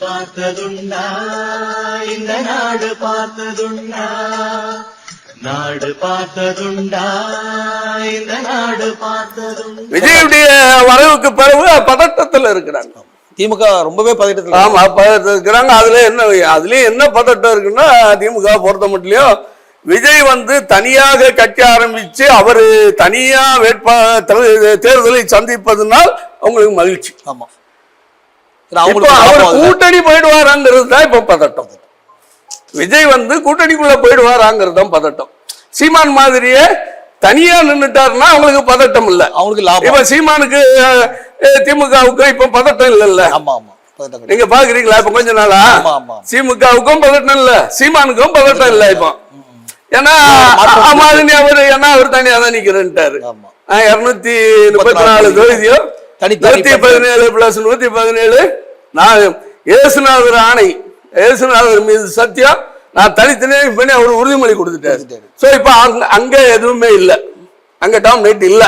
பார்த்ததுண்டா இந்த நாடு பார்த்ததுண்டா நாடு பார்த்ததுண்டா இந்த நாடு பார்த்ததுண்டா. விஜயுடைய வரவுக்கு பிறகு பதட்டத்துல இருக்கிறாங்க. திமுக ரொம்பவே பதட்டத்தில் ஆமா பதட்டத்துல இருக்கிறாங்க. அதுல என்ன அதுலயும் என்ன பதட்டம் இருக்குன்னா திமுக பொறுத்த மட்டும் விஜய் வந்து தனியாக கட்சி ஆரம்பிச்சு அவரு தனியா வேட்பா தல- தேர்தலை சந்திப்பதனால் அவங்களுக்கு மகிழ்ச்சி. ஆமா இப்போ ஏன்னா அவங்களுக்கு அவர் லாபம் அதுல. கூட்டணி போயிடுவாராங்கிறது தான் இப்ப பதட்டம் விஜய் வந்து கூட்டணிக்குள்ள போயிடுவாராங்கிறது தான் பதட்டம் சீமான் மாதிரியே தனியா நின்னுட்டாருன்னா அவங்களுக்கு பதட்டம் இல்ல அவங்களுக்கு லாபம் இப்ப சீமானுக்கு திமுகவுக்கும் இப்ப பதட்டம் இல்லல்ல ஆமா ஆமா கிடையாது. நீங்க பாக்குறீங்களா இப்ப கொஞ்ச நாளா ஆமா, ஆமா. திமுகவுக்கும் பதட்டம் இல்ல சீமானுக்கும் பதட்டம் இல்ல இப்போ ஏன்னா அவர் ஏன்னா அவர் தனியா தான் நிக்கிறேன்ட்டாரு ஆமா இருநூத்தி முப்பத்தி நாலு தொகுதியோ தனித்தனி நூத்தி பதினேழு பிளஸ் நூத்தி பதினேழு நான் இயேசுநாதர் ஆணை. இயேசுநாதர் மீது சத்தியம். நான் தனித்தனியாக பண்ணி அவர் உறுதிமொழி கொடுத்துட்டாரு. சோ இப்ப அங்க அங்க எதுவுமே இல்ல. அங்க டாமினேட் இல்ல.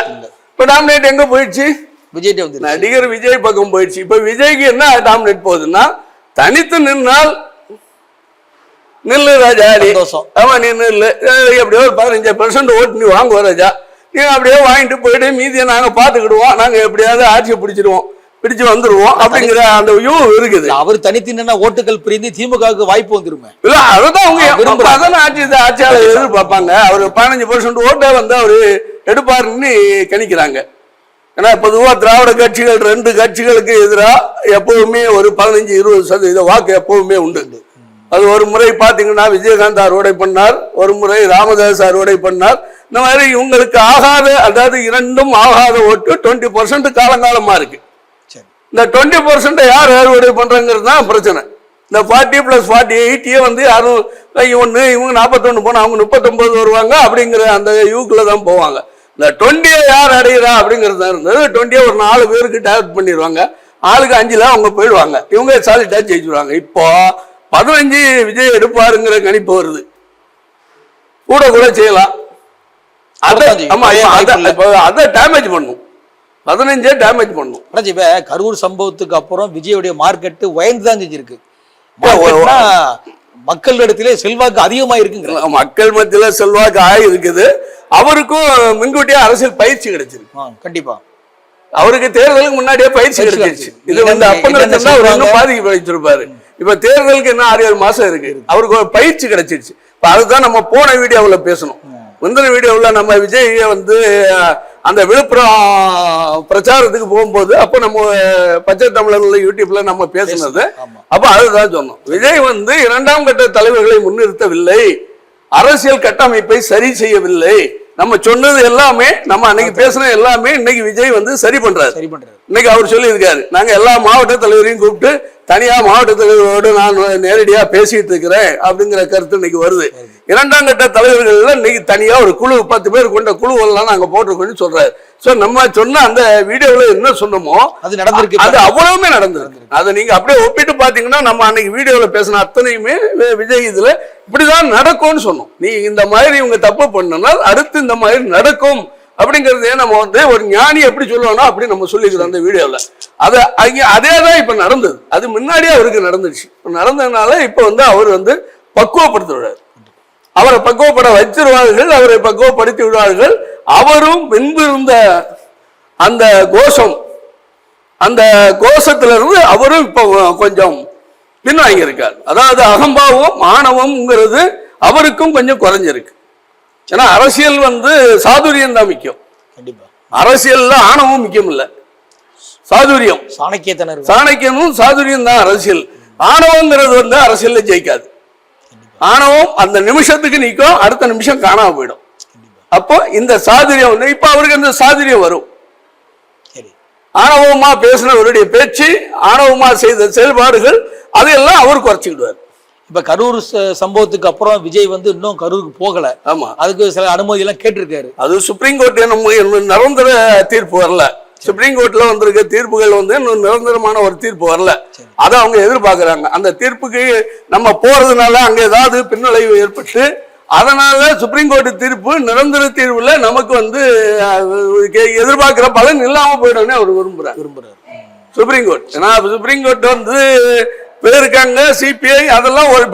இப்ப டாமினேட் எங்க போயிடுச்சு? விஜய்கிட்ட வந்து நடிகர் விஜய் பக்கம் போயிடுச்சு. இப்ப விஜய்க்கு என்ன டாமினேட் போகுதுன்னா தனித்து நின்னால் நில்லு ராஜா. சந்தோஷம். ஆமா நீ நில்லு. எப்படியோ ஒரு பதினஞ்சு பெர்சன்ட் ஓட்டு நீ வாங்குவ ராஜா. நீ அப்படியே வாங்கிட்டு போயிட்டு மீதியை நாங்க பாத்துக்கிடுவோம் நாங்க எப்படியாவது ஆட்சியை பிடிச்சிடுவோம். பிடிச்சு வந்துருவோம். அப்படிங்கிற அந்த வியூ இருக்குது. அவர் தனித்து நின்னா ஓட்டுகள் பிரிந்து திமுகவுக்கு வாய்ப்பு வந்துருமே. இல்ல அதுதான் அவங்க. அதான ஆட்சி ஆட்சியாளர் எதிர்பார்ப்பாங்க. அவர் பதினஞ்சு பர்சன்ட் ஓட்டை வந்து அவரு எடுப்பாருன்னு கணிக்கிறாங்க. ஏன்னா பொதுவா திராவிட கட்சிகள் ரெண்டு கட்சிகளுக்கு எதிராக எப்பவுமே ஒரு பதினஞ்சு இருபது சதவீத வாக்கு எப்பவுமே உண்டு. அது ஒரு முறை பாத்தீங்கன்னா விஜயகாந்த் அறுவடை பண்ணார் ஒரு முறை ராமதாஸ் அறுவடை பண்ணார். இந்த மாதிரி இவங்களுக்கு ஆகாத அதாவது இரண்டும் ஆகாத ஓட்டு டுவெண்ட்டி பர்சன்ட் காலங்காலமா இருக்கு. சரி. இந்த டுவெண்ட்டி பர்சன்ட் யார் அறுவடை பண்றாங்கிறது தான் பிரச்சனை. இந்த ஃபார்ட்டி பிளஸ் ஃபார்ட்டி எயிட்டியே வந்து யாரும் ஒன்று இவங்க நாற்பத்தொன்று போனால் அவங்க முப்பத்தொன்பது வருவாங்க அப்படிங்கிற அந்த யூக்கில் தான் போவாங்க. இந்த டுவெண்ட்டியை யார் அடைகிறா அப்படிங்கிறது தான் இருந்தது. டுவெண்ட்டியை ஒரு நாலு பேருக்கு டார்கெட் பண்ணிடுவாங்க. ஆளுக்கு அஞ்சுல அவங்க போயிடுவாங்க. இவங்க சாலிட்டாக ஜெயிச்சுடுவாங்க இப்போ பதினஞ்சு விஜய் எடுப்பாருங்கிற கணிப்பு வருது. கூட கூட செய்யலாம். அதை டேமேஜ் பண்ணும். பதினஞ்சே டேமேஜ் பண்ணும். இப்ப கரூர் சம்பவத்துக்கு அப்புறம் விஜயுடைய மார்க்கெட் உயர்ந்து தான் செஞ்சிருக்கு. மார்க்கெட்னா மக்களிடத்திலே செல்வாக்கு அதிகமா இருக்குங்கிற மக்கள் மத்தியில செல்வாக்கு ஆகி இருக்குது அவருக்கும் முன்கூட்டியே அரசியல் பயிற்சி கிடைச்சிருக்கு. கண்டிப்பா. அவருக்கு தேர்தலுக்கு முன்னாடியே பயிற்சி கிடைச்சிருச்சு. இது வந்து இன்னும் சொல்றாங்க? பாதிக்கு படிச்சிருப்பாரு இப்ப தேர்தலுக்கு என்ன ஆறு ஏழு மாசம் இருக்கு. அவருக்கு ஒரு பயிற்சி கிடைச்சிருச்சு. இப்ப அதுதான் நம்ம போன வீடியோவுல பேசணும். முந்தின வீடியோவுல நம்ம விஜய் வந்து அந்த விழுப்புரம் பிரச்சாரத்துக்கு போகும்போது அப்ப நம்ம பச்சை தமிழர்ல யூடியூப்ல நம்ம பேசுனது. அப்ப அதுதான் சொன்னோம். விஜய் வந்து இரண்டாம் கட்ட தலைவர்களை முன்னிறுத்தவில்லை. அரசியல் கட்டமைப்பை சரி செய்யவில்லை. நம்ம சொன்னது எல்லாமே நம்ம அன்னைக்கு பேசுன எல்லாமே இன்னைக்கு விஜய் வந்து சரி பண்றாரு. சரி பண்றாரு. இன்னைக்கு அவர் சொல்லியிருக்காரு. நாங்க எல்லா மாவட்ட தலைவரையும் கூப்பிட்டு தனியா மாவட்ட தலைவரோடு நான் நேரடியா பேசிட்டு இருக்கிறேன் அப்படிங்கிற கருத்து இன்னைக்கு வருது. இரண்டாம் கட்ட தலைவர்கள்ல இன்னைக்கு தனியா ஒரு குழு பத்து பேர் கொண்ட குழுவெல்லாம் நாங்க போட்டிருக்கோம்னு சொல்றாரு. சோ நம்ம சொன்ன அந்த வீடியோல என்ன சொன்னோமோ அது நடந்திருக்கு. அது அவ்வளவுமே நடந்திருக்கு. அதை நீங்க அப்படியே ஒப்பிட்டு பாத்தீங்கன்னா நம்ம அன்னைக்கு வீடியோல பேசின அத்தனையுமே விஜய் இதுல இப்படிதான் நடக்கும்னு சொன்னோம். நீ இந்த மாதிரி இவங்க தப்பு பண்ணனால் அடுத்து இந்த மாதிரி நடக்கும். அப்படிங்கறதே நம்ம வந்து ஒரு ஞானி எப்படி சொல்லுவானோ அப்படி நம்ம சொல்லிக்கிறோம் அந்த வீடியோல. அதை அங்கே அதே தான் இப்ப நடந்தது. அது முன்னாடியே அவருக்கு நடந்துச்சு நடந்ததுனால இப்ப வந்து அவர் வந்து பக்குவப்படுத்தி விடுறாரு அவரை பக்குவப்பட வச்சிருவார்கள் அவரை பக்குவப்படுத்தி விடுவார்கள். அவரும் முன்பிருந்த அந்த கோஷம் அந்த கோஷத்துல இருந்து அவரும் இப்போ கொஞ்சம் பின்வாங்கியிருக்கார். அதாவது அகம்பாவம் ஆணவம்ங்கிறது அவருக்கும் கொஞ்சம் குறைஞ்சிருக்கு. ஏன்னா அரசியல் வந்து சாதுரியம் தான் முக்கியம். கண்டிப்பா. அரசியல்ல ஆணவம் முக்கியம் இல்ல சாதுரியம் சாணக்கியத்தனர் சாணக்கியமும் சாதுரியம் தான் அரசியல். ஆணவங்கிறது வந்து அரசியல்ல ஜெயிக்காது. ஆணவம் அந்த நிமிஷத்துக்கு நிற்கும் அடுத்த நிமிஷம் காணாம போயிடும். அப்போ இந்த சாதுரியம் வந்து இப்ப அவருக்கு அந்த சாதுரியம் வரும். ஆணவமா பேசினவருடைய பேச்சு ஆணவமா செய்த செயல்பாடுகள் அதையெல்லாம் அவர் குறைச்சிக்கிடுவார். இப்ப கரூர் சம்பவத்துக்கு அப்புறம் விஜய் வந்து இன்னும் கரூருக்கு போகல. ஆமா. அதுக்கு சில அனுமதி எல்லாம் கேட்டிருக்காரு. அது சுப்ரீம் கோர்ட் நம்ம நிரந்தர தீர்ப்பு வரல. சுப்ரீம் கோர்ட்ல வந்திருக்க தீர்ப்புகள் வந்து இன்னும் நிரந்தரமான ஒரு தீர்ப்பு வரல. அதை அவங்க எதிர்பார்க்கறாங்க. அந்த தீர்ப்புக்கு நம்ம போறதுனால அங்க ஏதாவது பின்னடைவு ஏற்பட்டு அதனால சுப்ரீம் கோர்ட் தீர்ப்பு நிரந்தர தீர்வுல நமக்கு வந்து எதிர்பார்க்கிற பலன் இல்லாம போயிடும்னு அவர் விரும்புறாரு. விரும்புறாரு. சுப்ரீம் கோர்ட் ஏன்னா சுப்ரீம் கோர்ட் வந்து போயிருக்காங்க சிபிஐ அதெல்லாம் ஒரு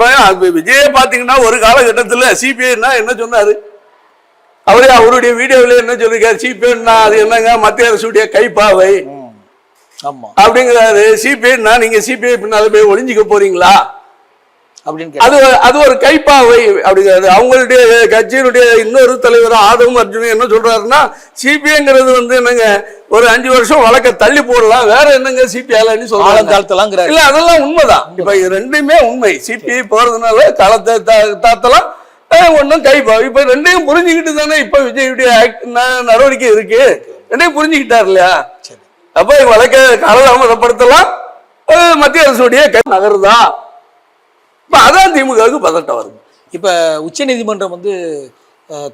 விஜய பாத்தீங்கன்னா ஒரு காலகட்டத்துல சிபிஐனா என்ன சொன்னாரு? அவரே அவருடைய வீடியோவில் என்ன சொல்லிருக்காரு சிபிஐனா அது என்னங்க? மத்திய அரசுடைய கைப்பாவை. அப்படிங்கிறாரு. சிபிஐனா நீங்க சிபிஐ பின்னால போய் ஒளிஞ்சிக்க போறீங்களா? அப்படின்னு அது ஒரு- அது ஒரு கைப்பாவை அப்படிங்கிறது. அவங்களுடைய கட்சியினுடைய இன்னொரு தலைவர் ஆதவம் அர்ஜுன் என்ன சொல்றாருன்னா சிபிஐங்கிறது வந்து என்னங்க ஒரு அஞ்சு வருஷம் வழக்க தள்ளி போடலாம். வேற என்னங்க சிபிஐலன்னு சொல்றாங்க. தாழ்த்தலாங்கிறாரு. இல்ல அதெல்லாம் உண்மைதான். இப்ப ரெண்டுமே உண்மை. சிபிஐ போறதுனால காலத்தை தா- தாத்தலாம். ஒன்றும் கைப்பாவை இப்ப ரெண்டையும் புரிஞ்சுக்கிட்டு தானே இப்ப விஜயுடைய நடவடிக்கை இருக்கு. ரெண்டையும் புரிஞ்சுக்கிட்டார் இல்லையா? அப்ப வழக்க காலதாமதப்படுத்தலாம். மத்திய அரசுடைய கை நகருதா? இப்ப அதான் திமுகவுக்கு பதட்டம் வருது இப்ப உச்சநீதிமன்றம் வந்து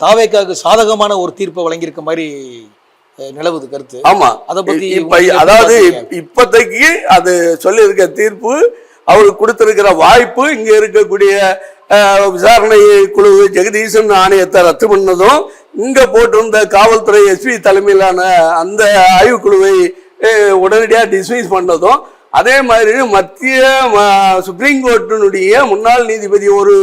தாவேக்காவுக்கு சாதகமான ஒரு தீர்ப்பை வழங்கியிருக்க மாதிரி நிலவுது கருத்து ஆமா அத பத்தி இப்ப அதாவது? இப்போதைக்கு அது சொல்லியிருக்க தீர்ப்பு அவருக்கு கொடுத்திருக்கிற வாய்ப்பு இங்க இருக்கக்கூடிய விசாரணை குழு ஜெகதீசன் ஆணையத்தை ரத்து பண்ணதும் இங்க போட்டிருந்த காவல்துறை எஸ்பி தலைமையிலான அந்த ஆய்வுக்குழுவை அஹ், உடனடியா டிஸ்மிஸ் பண்ணதும் அதே மாதிரி மத்திய சுப்ரீம் கோர்ட்டினுடைய முன்னாள் நீதிபதி ஒரு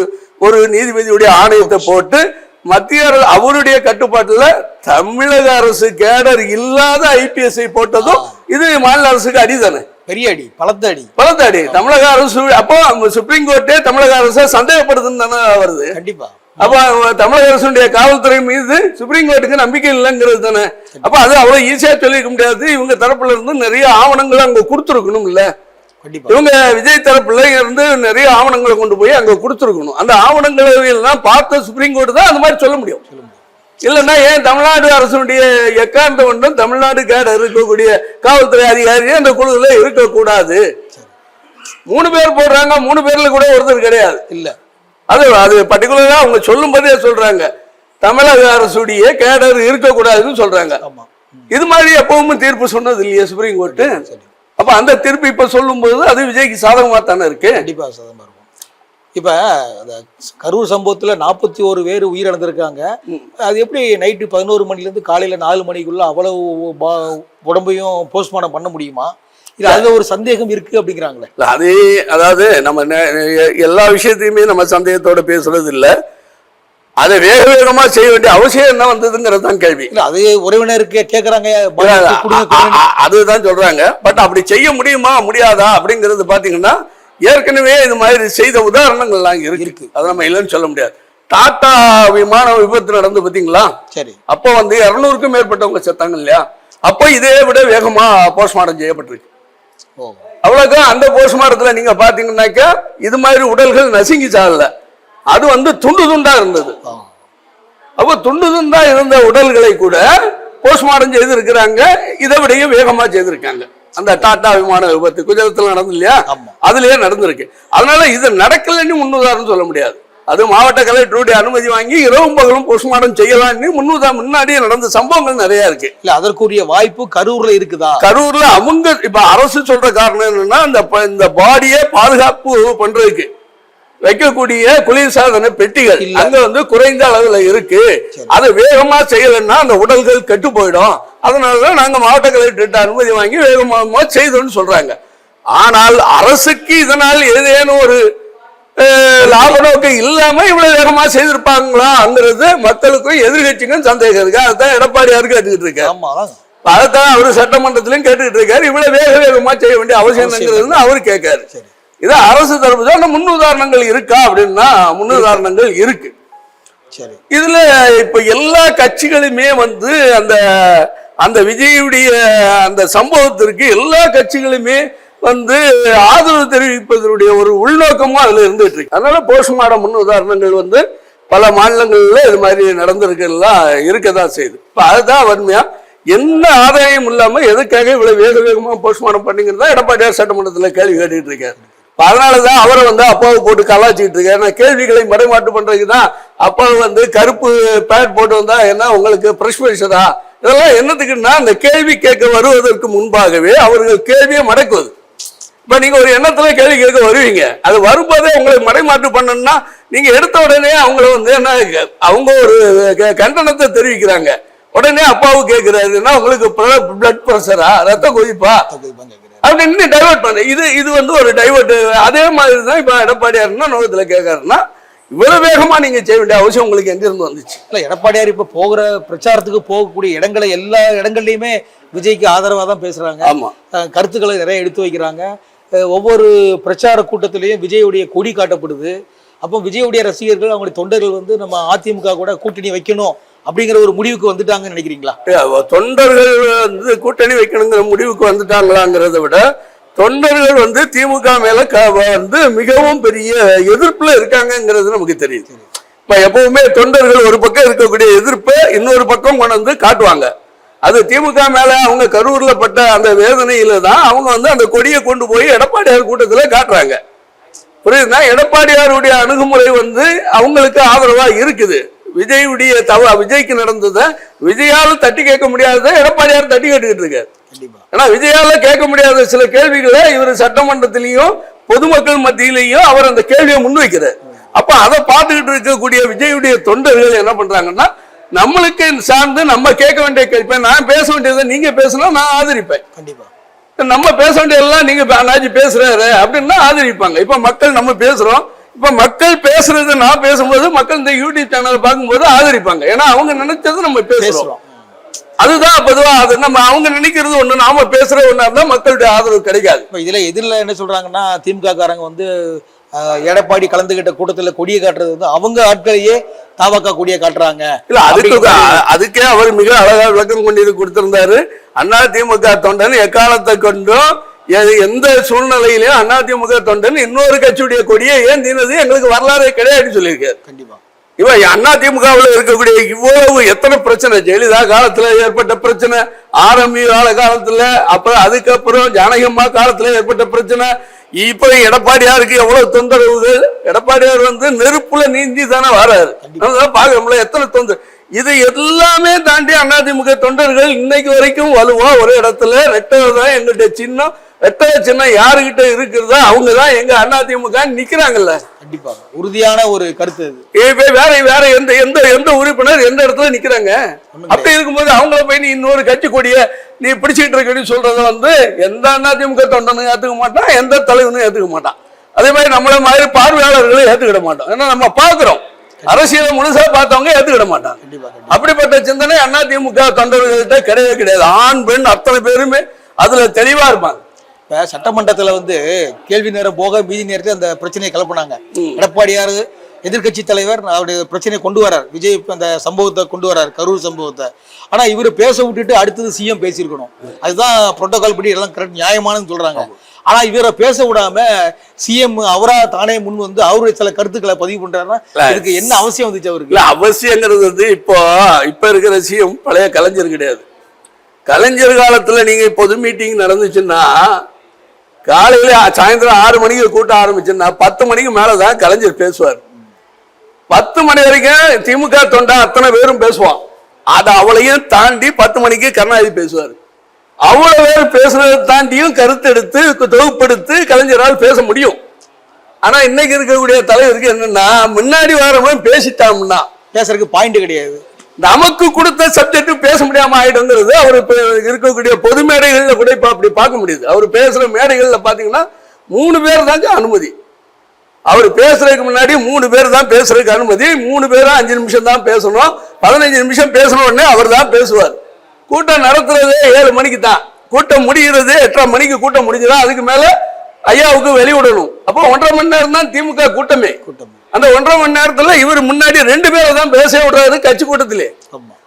ஒரு நீதிபதியுடைய ஆணையத்தை போட்டு மத்திய அரசு அவருடைய கட்டுப்பாட்டுல தமிழக அரசு கேடர் இல்லாத ஐபிஎஸ்ஐ போட்டதும் இது மாநில அரசுக்கு அடிதானே பெரிய அடி பலத்த அடி. பலத்தாடி தமிழக அரசு அப்போ சுப்ரீம் கோர்ட்டே தமிழக அரசை சந்தேகப்படுதுன்னு தானே வருது. கண்டிப்பா. அப்ப தமிழக அரசுடைய காவல்துறை மீது சுப்ரீம் கோர்ட்டுக்கு நம்பிக்கை இல்லைங்கிறது தானே. அப்ப அது அவ்வளவு ஈஸியா சொல்லிக்க முடியாது. இவங்க தரப்புல இருந்து நிறைய ஆவணங்கள் அங்க கொடுத்துருக்கணும் இல்ல இவங்க விஜய் தரப்புல இருந்து நிறைய ஆவணங்களை கொண்டு போய் அங்க கொடுத்துருக்கணும். அந்த ஆவணங்களை எல்லாம் பார்த்த சுப்ரீம் கோர்ட் தான் அந்த மாதிரி சொல்ல முடியும். இல்லைன்னா ஏன் தமிழ்நாடு அரசுடைய எக்காந்த ஒன்றும் தமிழ்நாடு கேட இருக்கக்கூடிய காவல்துறை அதிகாரி அந்த குழுவில் இருக்கக்கூடாது? மூணு பேர் போடுறாங்க மூணு பேர்ல கூட ஒருத்தர் கிடையாது. இல்ல. அது அது பர்டிகுலரா அவங்க சொல்லும் போதே சொல்றாங்க. தமிழக அரசுடைய கேடர் இருக்கக்கூடாதுன்னு சொல்றாங்க. இது மாதிரி எப்பவும் தீர்ப்பு சொன்னது இல்லையா சுப்ரீம் கோர்ட்டு அப்ப அந்த தீர்ப்பு இப்ப சொல்லும்போது அது விஜய்க்கு சாதகமா தானே இருக்கு? கண்டிப்பா சதமா இருக்கும். இப்ப அந்த கரூர் சம்பவத்துல நாற்பத்தி ஒரு பேர் உயிரிழந்திருக்காங்க. அது எப்படி நைட்டு பதினோரு மணில இருந்து காலையில நாலு மணிக்குள்ள அவ்வளவு உடம்பையும் போஸ்ட்மார்ட்டம் பண்ண முடியுமா? இது அதுல ஒரு சந்தேகம் இருக்கு அப்படிங்கிறாங்களே. அதே அதாவது நம்ம எல்லா விஷயத்தையுமே நம்ம சந்தேகத்தோட பேசுறது இல்ல அதை வேக வேகமா செய்ய வேண்டிய அவசியம் என்ன வந்ததுங்கிறது தான் கேள்வி. இல்ல அது உறவினருக்கு. அ- அதுதான் சொல்றாங்க. பட் அப்படி செய்ய முடியுமா முடியாதா அப்படிங்கிறது பாத்தீங்கன்னா ஏற்கனவே இது மாதிரி செய்த உதாரணங்கள்லாம் இருக்கு. இருக்கு. அதை நம்ம இல்லைன்னு சொல்ல முடியாது. டாடா விமான விபத்து நடந்து பாத்தீங்களா? சரி. அப்போ வந்து இருநூறுக்கும் மேற்பட்டவங்க செத்தாங்க இல்லையா? அப்போ இதே விட வேகமா போஸ்ட்மார்ட்டம் செய்யப்பட்டிருக்கு. ஓ அவ்வளவுதான் அந்த போஸ்ட்மார்ட்டத்துல நீங்க பாத்தீங்கன்னாக்கா இது மாதிரி உடல்கள் நசுங்கி சாகல அது வந்து துண்டு துண்டா இருந்தது. அப்போ துண்டு துண்டா இருந்த உடல்களை கூட போஸ்ட்மார்ட்டம் செய்திருக்கிறாங்க. இதை விடையும் வேகமா செய்திருக்காங்க. அந்த டாடா விமான விபத்து குஜராத்தில் நடந்து இல்லையா. அதுலயே நடந்திருக்கு. அதனால இது நடக்கலன்னு முன்னுதாரணம் சொல்ல முடியாது. அது மாவட்ட கலெக்டருடைய அனுமதி வாங்கி இரவும் பகலும் போஸ்ட்மார்ட்டம் செய்யலாம்னு முன்னுதா முன்னாடியே நடந்த சம்பவங்கள் நிறைய இருக்கு. இல்ல அதற்குரிய வாய்ப்பு கரூர்ல இருக்குதா? கரூர்ல அவங்க இப்ப அரசு சொல்ற காரணம் என்னன்னா இந்த இந்த பாடியை பாதுகாப்பு பண்றதுக்கு வைக்கக்கூடிய குளிர்சாதன பெட்டிகள். அங்க வந்து குறைந்த அளவுல இருக்கு. அதை வேகமா செய்யலைன்னா அந்த உடல்கள் கெட்டு போயிடும். அதனாலதான் நாங்க மாவட்ட கலெக்டர்கிட்ட அனுமதி வாங்கி வேகமா செய்தோம்னு சொல்றாங்க. ஆனால் அரசுக்கு இதனால் ஏதேனும் ஒரு லாப நோக்கம் இல்லாம இவ்வளவு வேகமா செய்திருப்பாங்களாங்கிறது மக்களுக்கும் எதிர்கட்சிக்கும் சந்தேகம் இருக்கு. அதுதான் எடப்பாடியாருக்கு கேட்டுக்கிட்டு இருக்காரு. அதைத்தான் அவரு சட்டமன்றத்திலும் கேட்டுக்கிட்டு இருக்காரு. இவ்வளவு வேக வேகமா செய்ய வேண்டிய அவசியம் அவரு கேட்காரு. இது அரசு தரப்பு தான். முன்னுதாரணங்கள் இருக்கா அப்படின்னா முன்னுதாரணங்கள் இருக்கு. சரி. இதுல இப்ப எல்லா கட்சிகளுமே வந்து அந்த அந்த விஜயுடைய அந்த சம்பவத்திற்கு எல்லா கட்சிகளுமே வந்து ஆதரவு தெரிவிப்பதனுடைய ஒரு உள்நோக்கமும் அதுல இருந்துட்டு இருக்கு. அதனால போஸ்ட்மார்டம் முன் உதாரணங்கள் வந்து பல மாநிலங்களில் இது மாதிரி நடந்திருக்கெல்லாம் இருக்கதான் செய்யுது. இப்போ அதுதான் வன்மையா. என்ன ஆதாயம் இல்லாமல் எதுக்காக இவ்வளவு வேக வேகமாக போஸ்ட்மார்டம் பண்ணீங்கிறதா எடப்பாடியார் சட்டமன்றத்தில் கேள்வி கேட்டுட்டு இருக்காரு. அதனால தான் அவரை வந்து அப்பாவை போட்டு கலாச்சிட்டு இருக்காரு. நான் கேள்விகளை மறைமாட்டு பண்ணுறதுக்கு தான் அப்பாவை வந்து கருப்பு பேட் போட்டு வந்தா என்ன உங்களுக்கு ப்ரெஷ் பிரஷரா இதெல்லாம் என்னத்துக்குன்னா அந்த கேள்வி கேட்க வருவதற்கு முன்பாகவே அவர்கள் கேள்வியை மடக்குவது. இப்ப நீங்க ஒரு எண்ணத்துல கேள்வி கேட்க வருவீங்க. அது வரும்போதே உங்களை மடைமாற்று பண்ணணும்னா நீங்க எடுத்த உடனே அவங்கள வந்து என்ன அவங்க ஒரு கண்டனத்தை தெரிவிக்கிறாங்க. உடனே அப்பாவும் கேட்கிறாரு என்ன உங்களுக்கு பிளட் ப்ரெஷரா ரத்த கொதிப்பா? அப்படின்னு டைவர்ட் பண்ண. இது இது வந்து ஒரு டைவர்ட் அதே மாதிரி தான் இப்ப எடப்பாடியாருன்னா நோக்கத்துல கேட்கறாருன்னா இவ்வளவு வேகமா நீங்க செய்ய வேண்டிய அவசியம் உங்களுக்கு எங்க இருந்து வந்துச்சு? இல்ல எடப்பாடியார் இப்ப போகிற பிரச்சாரத்துக்கு போகக்கூடிய இடங்களை எல்லா இடங்கள்லயுமே விஜய்க்கு ஆதரவா தான் பேசுறாங்க. ஆமா. கருத்துக்களை நிறைய எடுத்து வைக்கிறாங்க. ஒவ்வொரு பிரச்சார கூட்டத்திலையும் விஜயுடைய கொடி காட்டப்படுது. அப்போ விஜயுடைய ரசிகர்கள் அவங்களுடைய தொண்டர்கள் வந்து நம்ம அதிமுக கூட கூட்டணி வைக்கணும் அப்படிங்கிற ஒரு முடிவுக்கு வந்துட்டாங்கன்னு நினைக்கிறீங்களா? தொண்டர்கள் வந்து கூட்டணி வைக்கணுங்கிற முடிவுக்கு வந்துட்டாங்களாங்கிறத விட தொண்டர்கள் வந்து திமுக மேல வந்து மிகவும் பெரிய எதிர்ப்புல இருக்காங்கங்கிறது நமக்கு தெரியுது. இப்ப எப்பவுமே தொண்டர்கள் ஒரு பக்கம் இருக்கக்கூடிய எதிர்ப்பை இன்னொரு பக்கம் கொண்டு வந்து காட்டுவாங்க. அது திமுக மேல அவங்க கரூர்ல பட்ட அந்த வேதனையில தான் அவங்க வந்து அந்த கொடியை கொண்டு போய் எடப்பாடியார் கூட்டத்துல காட்டுறாங்க. புரியுதுன்னா எடப்பாடியாருடைய அணுகுமுறை வந்து அவங்களுக்கு ஆதரவா இருக்குது. விஜயுடைய தவ விஜய்க்கு நடந்ததை விஜயால தட்டி கேட்க முடியாததை எடப்பாடியார் தட்டி கேட்டுக்கிட்டு இருக்காரு. ஆனா விஜயால கேட்க முடியாத சில கேள்விகளை இவர் சட்டமன்றத்திலையும் பொதுமக்கள் மத்தியிலையும் அவர் அந்த கேள்வியை முன்வைக்கிறார். அப்ப அதை பார்த்துக்கிட்டு இருக்கக்கூடிய விஜயுடைய தொண்டர்கள் என்ன பண்றாங்கன்னா நம்மளுக்கு சார்ந்து நம்ம கேட்க வேண்டிய கேள்வி. நான் பேச வேண்டியதை நீங்க பேசினா நான் ஆதரிப்பேன். கண்டிப்பா. நம்ம பேச வேண்டியதெல்லாம் நீங்க பே- அண்ணாச்சி பேசுறாரு அப்படின்னா ஆதரிப்பாங்க. இப்ப மக்கள் நம்ம பேசுறோம். இப்ப மக்கள் பேசுறது நான் பேசும்போது மக்கள் இந்த யூடியூப் சேனல் பார்க்கும்போது ஆதரிப்பாங்க. ஏன்னா அவங்க நினைச்சது நம்ம பேசுறோம். அதுதான் பொதுவா அது. நம்ம அவங்க நினைக்கிறது ஒண்ணு நாம பேசுற ஒண்ணா இருந்தா மக்களுடைய ஆதரவு கிடைக்காது. இப்ப இதுல எதிரில் என்ன சொல்றாங்கன்னா திமுக காரங்க வந்து எடப்பாடி கலந்துகிட்ட கூட்டத்துல கொடியை காட்டுறது வந்து அவங்க ஆட்களையே தாவக்கா கொடியை காட்டுறாங்க. இல்ல அதுக்கு அதுக்கே அவர் மிக அழகா விளக்கம் கொண்டு கொடுத்திருந்தாரு. அண்ணா திமுக தொண்டன் எக்காலத்தை கொண்டும் எந்த சூழ்நிலையிலும் அண்ணா திமுக தொண்டன் இன்னொரு கட்சியுடைய கொடியை ஏந்தினது எங்களுக்கு வரலாறே கிடையாதுன்னு சொல்லியிருக்காரு. கண்டிப்பா. இவன் அண்ணா திமுகவில் இருக்கக்கூடிய இவ்வளவு எத்தனை பிரச்சனை? ஜெயலலிதா காலத்துல ஏற்பட்ட பிரச்சனை ஆரம்பி கால காலத்துல அப்புறம் அதுக்கப்புறம் ஜானகம்மா காலத்துல ஏற்பட்ட பிரச்சனை இப்ப எடப்பாடியாருக்கு எவ்வளவு தொந்தரவுகள் எடப்பாடியார் வந்து நெருப்புல நீந்தி தானே வராரு பாக்குறோம்ல எத்தனை தொந்தரவு இது எல்லாமே தாண்டி அதிமுக தொண்டர்கள் இன்னைக்கு வரைக்கும் வலுவா ஒரு இடத்துல ரெட்டை தான் எங்கிட்ட சின்னம். ரெட்டை சின்னம் யாருகிட்ட இருக்கிறதோ அவங்க தான் எங்க அதிமுக நிக்கிறாங்கல்ல. கண்டிப்பா. உறுதியான ஒரு கருத்து இது. வேற வேற எந்த எந்த எந்த உறுப்பினர் எந்த இடத்துல நிக்கிறாங்க? அப்படி இருக்கும்போது அவங்கள போய் நீ இன்னொரு கட்சி கொடிய நீ பிடிச்சிட்டு இருக்கன்னு சொல்றத வந்து எந்த அதிமுக தொண்டனும் ஏத்துக்க மாட்டான் எந்த தலைவனும் ஏத்துக்க மாட்டான். அதே மாதிரி நம்மள மாதிரி பார்வையாளர்களும் ஏத்துக்கிட மாட்டோம். ஏன்னா நம்ம பாக்குறோம் அரசியலை முழுசா பார்த்தவங்க ஏத்துக்கிட மாட்டாங்க. அப்படிப்பட்ட சிந்தனை அதிமுக தொண்டர்கள்ட்ட கிடையவே கிடையாது. ஆண் பெண் அத்தனை பேருமே அதுல தெளிவா இருப்பாங்க. இப்ப சட்டமன்றத்துல வந்து கேள்வி நேரம் போக மீதி நேரத்தில் அந்த பிரச்சனையை கிளப்புனாங்க. எடப்பாடியார் எதிர்க்கட்சி தலைவர் அவருடைய பிரச்சனையை கொண்டு வரார். விஜய் அந்த சம்பவத்தை கொண்டு வரார் கரூர் சம்பவத்தை. ஆனா இவர் பேச விட்டுட்டு அடுத்தது சிஎம் பேசியிருக்கணும். அதுதான் புரோட்டோகால் படி எல்லாம் கரெக்ட் நியாயமானு சொல்றாங்க. ஆனா இவரை பேச விடாம சிஎம் அவரா தானே முன் வந்து அவருடைய சில கருத்துக்களை பதிவு பண்றாருன்னா இதுக்கு என்ன அவசியம் வந்துச்சு அவருக்கு? இல்ல அவசியங்கிறது வந்து இப்போ இப்ப இருக்கிற சிஎம் பழைய கலைஞர் கிடையாது. கலைஞர் காலத்துல நீங்க பொது மீட்டிங் நடந்துச்சுன்னா காலையில சாயந்தரம் ஆறு மணிக்கு கூட்டம் ஆரம்பிச்சுன்னா பத்து மணிக்கு மேலதான் கலைஞர் பேசுவார். பத்து மணி வரைக்கும் திமுக தொண்டா அத்தனை பேரும் பேசுவான். அதை அவளையும் தாண்டி பத்து மணிக்கு கருணாநிதி பேசுவார். அவ்வளவு பேர் பேசுறதை தாண்டியும் கருத்தெடுத்து தொகுப்படுத்து கலைஞரால் பேச முடியும். ஆனா இன்னைக்கு இருக்கக்கூடிய தலைவருக்கு என்னன்னா முன்னாடி வாரமும் பேசிட்டாம்னா பேசுறதுக்கு பாயிண்ட் கிடையாது. நமக்கு கொடுத்த சப்ஜெக்ட் பேச முடியாம ஆயிடுங்கிறது அவர் இப்போ இருக்கக்கூடிய பொது மேடைகளில் கூட இப்ப அப்படி பார்க்க முடியுது. அவர் பேசுற மேடைகளில் பாத்தீங்கன்னா மூணு பேர் தாங்க அனுமதி. அவர் பேசுறதுக்கு முன்னாடி மூணு பேர் தான் பேசுறதுக்கு அனுமதி. மூணு பேரும் அஞ்சு நிமிஷம் தான் பேசணும். பதினஞ்சு நிமிஷம் பேசணும் உடனே அவர் தான் பேசுவார். கூட்டம் நடத்துறது ஏழு மணிக்கு தான். கூட்டம் முடிகிறது எட்டரை மணிக்கு கூட்டம் முடிஞ்சுதான். அதுக்கு மேல ஐயாவுக்கு வெளியிடணும். அப்போ ஒன்றரை மணி நேரம் தான் திமுக கூட்டமே. கூட்டம். அந்த ஒன்றரை மணி நேரத்துல இவர் முன்னாடி ரெண்டு பேரை தான் பேச விடுறாரு கட்சி கூட்டத்திலே.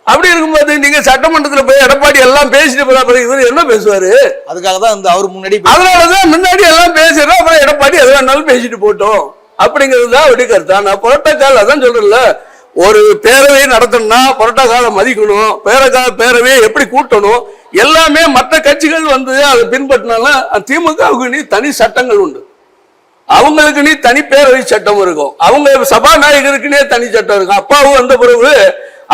அப்படி இருக்கும்போது நீங்க சட்டமன்றத்துல போய் எடப்பாடி எல்லாம் பேசிட்டு போற இவர் என்ன பேசுவாரு? அதுக்காக தான் இந்த அவர் முன்னாடி அதனாலதான் முன்னாடி எல்லாம் பேசுறோம் அப்புறம் எடப்பாடி எது வேணாலும் பேசிட்டு போட்டோம். அப்படிங்கிறது தான் அப்படி கருத்தா. நான் புரோட்டோகால் அதான் சொல்றேன்ல ஒரு பேரவையை நடத்தணும்னா புரோட்டோகாலை மதிக்கணும் பேரகா பேரவையை எப்படி கூட்டணும் எல்லாமே மற்ற கட்சிகள் வந்து அதை பின்பற்றினாலும் திமுகவுக்கு நீ தனி சட்டங்கள் உண்டு. அவங்களுக்குன்னு தனி பேரவை சட்டம் இருக்கும். அவங்க சபாநாயகருக்குனே தனி சட்டம் இருக்கும். அப்பாவும் வந்த பிறகு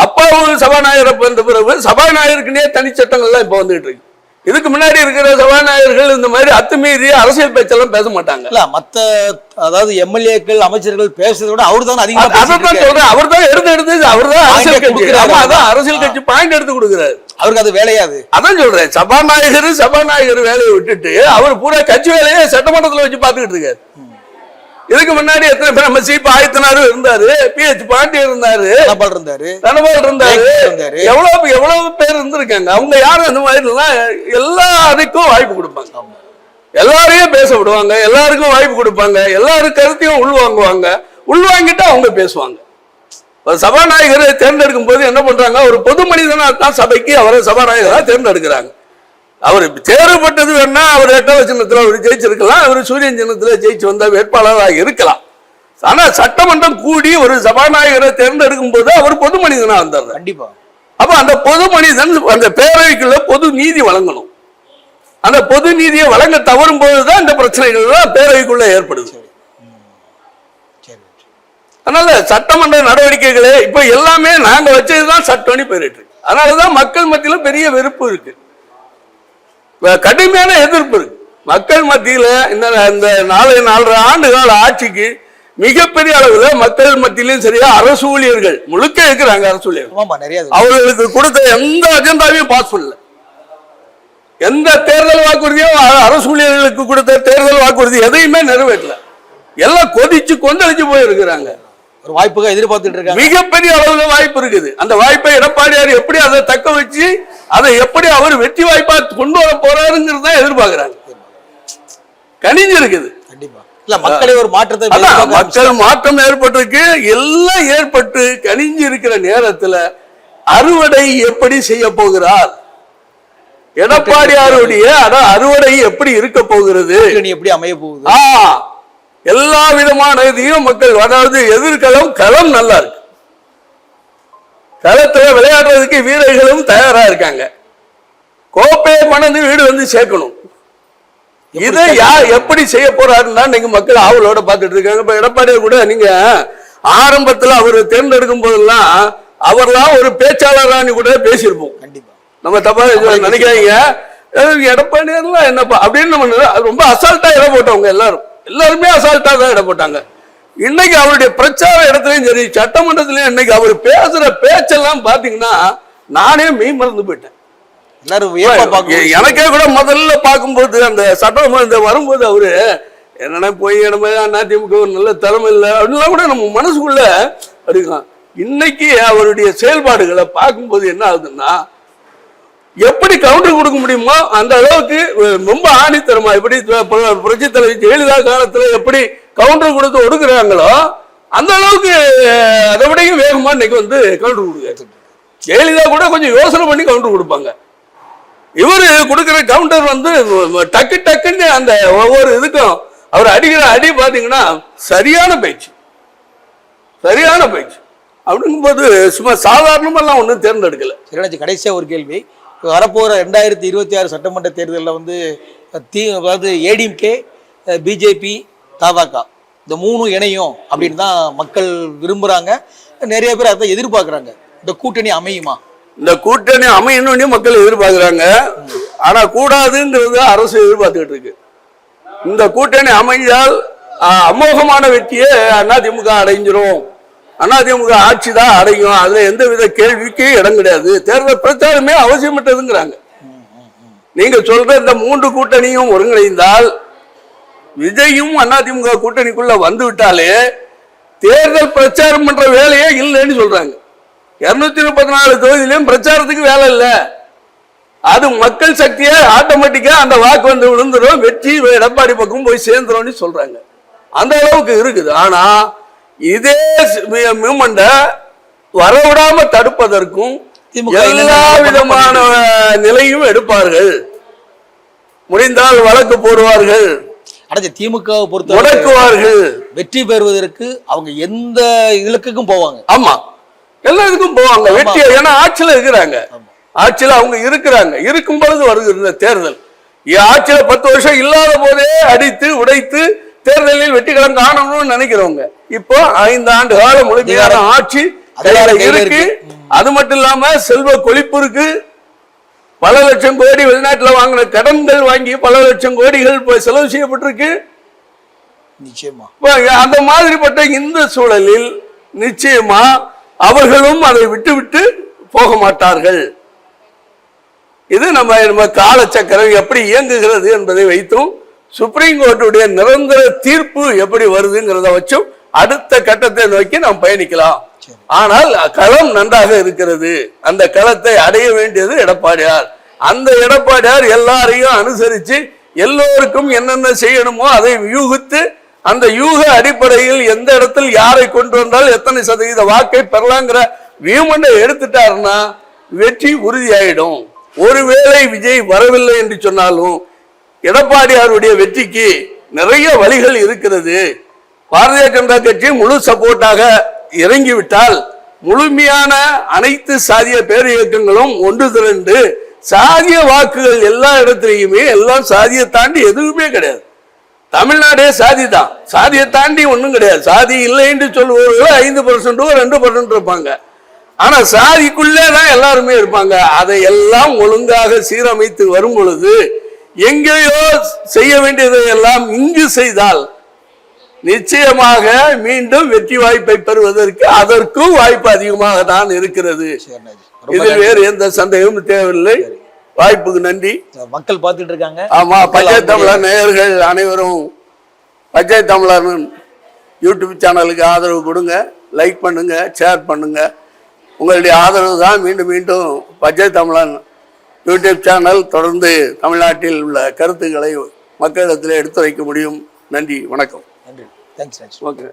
அப்பாவும் சபாநாயகர் வந்த பிறகு சபாநாயகருக்குனே தனி சட்டங்கள்லாம் இப்போ வந்துட்டு இருக்கு. இதுக்கு முன்னாடி இருக்கிற சபாநாயகர்கள் இந்த மாதிரி அத்துமீறி அரசியல் பேச்செல்லாம் பேச மாட்டாங்க. இல்ல மத்த அதாவது எம்எல்ஏக்கள் அமைச்சர்கள் பேசுறதை விட அவர் தான் அதிகமா அதான். சொல்றேன். அவர் தான் எடுத்து எடுத்து அவர் தான் அரசியல் கட்சி. அதான் அரசியல் கட்சி பாயிண்ட் எடுத்து கொடுக்குறாரு. அவருக்கு அது வேலையாது. அதான் சொல்றேன். சபாநாயகர் சபாநாயகர் வேலையை விட்டுட்டு அவர் பூரா கட்சி வேலையை சட்டமன்றத்துல வச்சு பார்த்துக்கிட்டு இருக்காரு. இதுக்கு முன்னாடி எத்தனை பேர் நம்ம சீப்பு ஆயத்தனாரும் இருந்தாரு பிஹெச் பாண்டி இருந்தாரு தனபால் இருந்தாரு தனபால் இருந்தாரு. எவ்வளவு எவ்வளவு பேர் இருந்திருக்காங்க? அவங்க யாரும் அந்த மாதிரி எல்லாம் எல்லாருக்கும் வாய்ப்பு கொடுப்பாங்க. எல்லாரையும் பேச விடுவாங்க எல்லாருக்கும் வாய்ப்பு கொடுப்பாங்க எல்லாரும் கருத்தையும் உள்வாங்குவாங்க. உள்வாங்கிட்டு அவங்க பேசுவாங்க. சபாநாயகரை தேர்ந்தெடுக்கும் போது என்ன பண்றாங்க? ஒரு பொது மனிதனா தான் சபைக்கு அவரை சபாநாயகரா தேர்ந்தெடுக்கிறாங்க. அவர் தேர்வுப்பட்டது வேணா அவர் எட்டாவது சின்னத்துல அவர் ஜெயிச்சிருக்கலாம். அவர் சூரியன் சின்னத்துல ஜெயிச்சு வந்த வேட்பாளராக இருக்கலாம். ஆனா சட்டமன்றம் கூடி ஒரு சபாநாயகரை தேர்ந்தெடுக்கும் போது அவர் பொது மனிதனா வந்தார் கண்டிப்பா. அப்ப அந்த பொது மனிதன் அந்த பேரவைக்குள்ள பொது நீதி வழங்கணும். அந்த பொது நீதியை வழங்க தவறும் போதுதான் இந்த பிரச்சனைகள் தான் பேரவைக்குள்ள ஏற்படுது. அதனால சட்டமன்ற நடவடிக்கைகளே இப்ப எல்லாமே நாங்க வச்சதுதான் சட்டம்னு போயிட்டு இருக்கு. அதனாலதான் மக்கள் மத்தியில பெரிய வெறுப்பு இருக்கு. வ- கடுமையான எதிர்ப்பு இருக்கு. மக்கள் மத்தியில இந்த இந்த நாலு நாலரை ஆண்டு கால ஆட்சிக்கு மிகப்பெரிய அளவுல மக்கள் மத்தியிலும் சரியா அரசு ஊழியர்கள் முழுக்க இருக்கிறாங்க அரசு ஊழியர்கள். அவர்களுக்கு கொடுத்த எந்த அஜெண்டாவையும் பாஸ் பண்ணல. எந்த தேர்தல் வாக்குறுதியும் அரசு ஊழியர்களுக்கு கொடுத்த தேர்தல் வாக்குறுதி எதையுமே நிறைவேற்றல. எல்லாம் கொதிச்சு கொந்தளிச்சு போயிருக்கிறாங்க. ஒரு வாய்ப்புగా எதிர்பார்த்துட்டு இருக்காங்க. மிகப்பெரிய அளவுல வாய்ப்பு இருக்குது. அந்த வாய்ப்பை எடப்பாடியார் எப்படி அதை தக்க வச்சு அதை எப்படி அவர் வெற்றி வாய்ப்பா கொண்டு வர போறாருங்கிறது தான் எதிர்பார்க்கிறாங்க. கனிஞ்சு இருக்குது. கண்டிப்பா. இல்ல மக்களே ஒரு மாற்றத்தை மக்கள் மாற்றம் ஏற்பட்டிருக்கு எல்லாம் ஏற்பட்டு கனிஞ்சு இருக்கிற நேரத்துல அறுவடை எப்படி செய்ய போகிறார்? எடப்பாடியாருடைய அறுவடை எப்படி இருக்க போகிறது? எப்படி அமைய போகுது? எல்லா விதமான இதையும் மக்கள் அதாவது எதிர்களம் களம் நல்லா இருக்கு. களத்துல விளையாடுறதுக்கு வீரர்களும் தயாரா இருக்காங்க. கோப்பையை கொண்டு வீடு வந்து சேர்க்கணும். இதை யார் எப்படி செய்ய போறாருன்னா நீங்க மக்கள் ஆவலோட பார்த்துட்டு இருக்காங்க. இப்ப எடப்பாடியார் கூட நீங்க ஆரம்பத்துல அவர் தேர்ந்தெடுக்கும் போதெல்லாம் அவர்லாம் ஒரு பேச்சாளரான்னு கூட பேசியிருப்போம். கண்டிப்பா. நம்ம தப்பா நினைக்காதீங்க. எடப்பாடியார்லாம் என்னப்பா அப்படின்னு நம்ம ரொம்ப அசால்ட்டா இட போட்டவங்க எல்லாரும். எல்லாருமே அசால்ட்டா தான் இட போட்டாங்க இன்னைக்கு அவருடைய பிரச்சார இடத்துலயும் சரி சட்டமன்றத்திலயும் இன்னைக்கு அவர் பேசுற பேச்செல்லாம் பாத்தீங்கன்னா நானே மெய் மறந்து போயிட்டேன். எனக்கே கூட முதல்ல பார்க்கும்போது அந்த சட்டமன்ற வரும்போது அவரு என்னன்னா போய் நம்ம அதிமுக ஒரு நல்ல தலைமை இல்லை அப்படின்லாம் கூட நம்ம மனசுக்குள்ள இருக்கும் இன்னைக்கு அவருடைய செயல்பாடுகளை பார்க்கும்போது என்ன ஆகுதுன்னா எப்படி கவுண்டர் கொடுக்க முடியுமோ அந்த அளவுக்கு ரொம்ப ஆணித்தரமா எப்படி புரட்சி தலைவி ஜெயலலிதா காலத்துல எப்படி கவுண்டர் கொடுத்து ஒடுக்குறாங்களோ அந்த அளவுக்கு அதை விடையும் வேகமா இன்னைக்கு வந்து கவுண்டர் கொடுக்க ஜெயலலிதா கூட கொஞ்சம் யோசனை பண்ணி கவுண்டர் கொடுப்பாங்க. இவர் கொடுக்குற கவுண்டர் வந்து டக்கு டக்குன்னு அந்த ஒவ்வொரு இதுக்கும் அவர் அடிக்கிற அடி பாத்தீங்கன்னா சரியான பேச்சு. சரியான பேச்சு. அப்படிங்கும்போது சும்மா சாதாரணமெல்லாம் ஒன்றும் தேர்ந்தெடுக்கல. சரியாச்சு கடைசியா ஒரு கேள்வி. வரப்போகிற ரெண்டாயிரத்தி இருபத்தி ஆறு சட்டமன்ற தேர்தலில் வந்து தி அதாவது ஏடிஎம்கே பிஜேபி தவக இந்த மூணும் இணையும் அப்படின்னு தான் மக்கள் விரும்புகிறாங்க நிறைய பேர் அதை எதிர்பார்க்குறாங்க. இந்த கூட்டணி அமையுமா? இந்த கூட்டணி அமையணும்னு மக்கள் எதிர்பார்க்குறாங்க. ஆனால் கூடாதுங்கிறது அரசு எதிர்பார்த்துக்கிட்டு இருக்கு. இந்த கூட்டணி அமைஞ்சால் அமோகமான வெற்றியை அதிமுக அடைஞ்சிரும். அதிமுக ஆட்சி தான் அடையும். அதுல எந்த வித கேள்விக்கு இடம் கிடையாது. தேர்தல் பிரச்சாரமே அவசியமற்றதுங்கிறாங்க நீங்க சொல்ற இந்த மூன்று கூட்டணியும் ஒருங்கிணைந்தால் விஜயும் அதிமுக கூட்டணிக்குள்ள வந்து விட்டாலே தேர்தல் பிரச்சாரம் பண்ற வேலையே இல்லைன்னு சொல்றாங்க. இருநூத்தி முப்பத்தி நாலு தொகுதியிலும் பிரச்சாரத்துக்கு வேலை இல்லை. அது மக்கள் சக்தியே ஆட்டோமேட்டிக்கா அந்த வாக்கு வந்து விழுந்துடும் வெற்றி எடப்பாடி பக்கம் போய் சேர்ந்துரும்னு சொல்றாங்க. அந்த அளவுக்கு இருக்குது. ஆனா இதே மூமெண்ட வரவிடாம தடுப்பதற்கும் எல்லா விதமான நிலையும் எடுப்பார்கள். முடிந்தால் வழக்கு போடுவார்கள். அடைஞ்ச திமுகவை பொறுத்த முடக்குவார்கள். வெற்றி பெறுவதற்கு அவங்க எந்த இலக்குக்கும் போவாங்க. ஆமா. எல்லா இதுக்கும் போவாங்க வெற்றி ஏன்னா ஆட்சியில இருக்கிறாங்க. ஆட்சியில அவங்க இருக்கிறாங்க. இருக்கும் பொழுது இந்த தேர்தல். ஆட்சியில பத்து வருஷம் இல்லாத போதே அடித்து உடைத்து தேர்தலில் வெற்றிகளம் காணணும்னு நினைக்கிறவங்க. இப்போ ஐந்து ஆண்டு கால முழுமையான ஆட்சி கையில இருக்கு. அது மட்டும் இல்லாம செல்வ கொழிப்பு இருக்கு. பல லட்சம் கோடி வெளிநாட்டுல வாங்கின கடன்கள் வாங்கி பல லட்சம் கோடிகள் இப்ப செலவு செய்யப்பட்டிருக்கு. நிச்சயமா. அந்த மாதிரிப்பட்ட இந்த சூழலில் நிச்சயமா அவர்களும் அதை விட்டு விட்டு போக மாட்டார்கள். இது நம்ம நம்ம காலச்சக்கரம் எப்படி இயங்குகிறது என்பதை வைத்தும் சுப்ரீம் கோர்ட்டுடைய நிரந்தர தீர்ப்பு எப்படி வருதுங்கிறத வச்சும் அடுத்த கட்டத்தை நோக்கி நாம் பயணிக்கலாம். ஆனால் களம் நன்றாக இருக்கிறது. அந்த களத்தை அடைய வேண்டியது எடப்பாடியார். அந்த எடப்பாடியார் எல்லாரையும் அனுசரிச்சு எல்லோருக்கும் என்னென்ன செய்யணுமோ அதை யூகித்து அந்த யூக அடிப்படையில் எந்த இடத்தில் யாரை கொண்டு வந்தால் எத்தனை சதவீத வாக்கை பெறலாங்கிற வியூமண்டை எடுத்துட்டாருன்னா வெற்றி உறுதியாயிடும். ஒருவேளை விஜய் வரவில்லை என்று சொன்னாலும் எடப்பாடியாருடைய வெற்றிக்கு நிறைய வழிகள் இருக்கிறது. பாரதிய ஜனதா கட்சி முழு சப்போர்ட்டாக இறங்கிவிட்டால் முழுமையான அனைத்து சாதிய பேரியக்கங்களும் ஒன்று திரண்டு சாதிய வாக்குகள் எல்லா இடத்துலையுமே எல்லாம் சாதியை தாண்டி எதுவுமே கிடையாது. தமிழ்நாடே சாதி தான். சாதியை தாண்டி ஒன்றும் கிடையாது. சாதி இல்லை என்று சொல்லுபவர்கள் ஐந்து பர்சன்டோ ரெண்டு பர்சன்ட் இருப்பாங்க. ஆனால் சாதிக்குள்ளே தான் எல்லாருமே இருப்பாங்க. அதை எல்லாம் ஒழுங்காக சீரமைத்து வரும் பொழுது எங்கேயோ செய்ய வேண்டியதை எல்லாம் இங்கு செய்தால் நிச்சயமாக மீண்டும் வெற்றி வாய்ப்பை பெறுவதற்கு அதற்கும் வாய்ப்பு அதிகமாக தான் இருக்கிறது. இதில். வேறு எந்த சந்தேகமும் தேவையில்லை. வாய்ப்புக்கு நன்றி. மக்கள் பார்த்துட்டு இருக்காங்க. ஆமா பச்சை தமிழர் நேயர்கள் அனைவரும் பச்சை தமிழர் யூடியூப் சேனலுக்கு ஆதரவு கொடுங்க லைக் பண்ணுங்க ஷேர் பண்ணுங்க. உங்களுடைய ஆதரவு தான் மீண்டும் மீண்டும் பச்சை தமிழன் யூடியூப் சேனல் தொடர்ந்து தமிழ்நாட்டில் உள்ள கருத்துக்களை மக்களிடத்தில் எடுத்துரைக்க முடியும். நன்றி வணக்கம். நன்றி. Thanks okay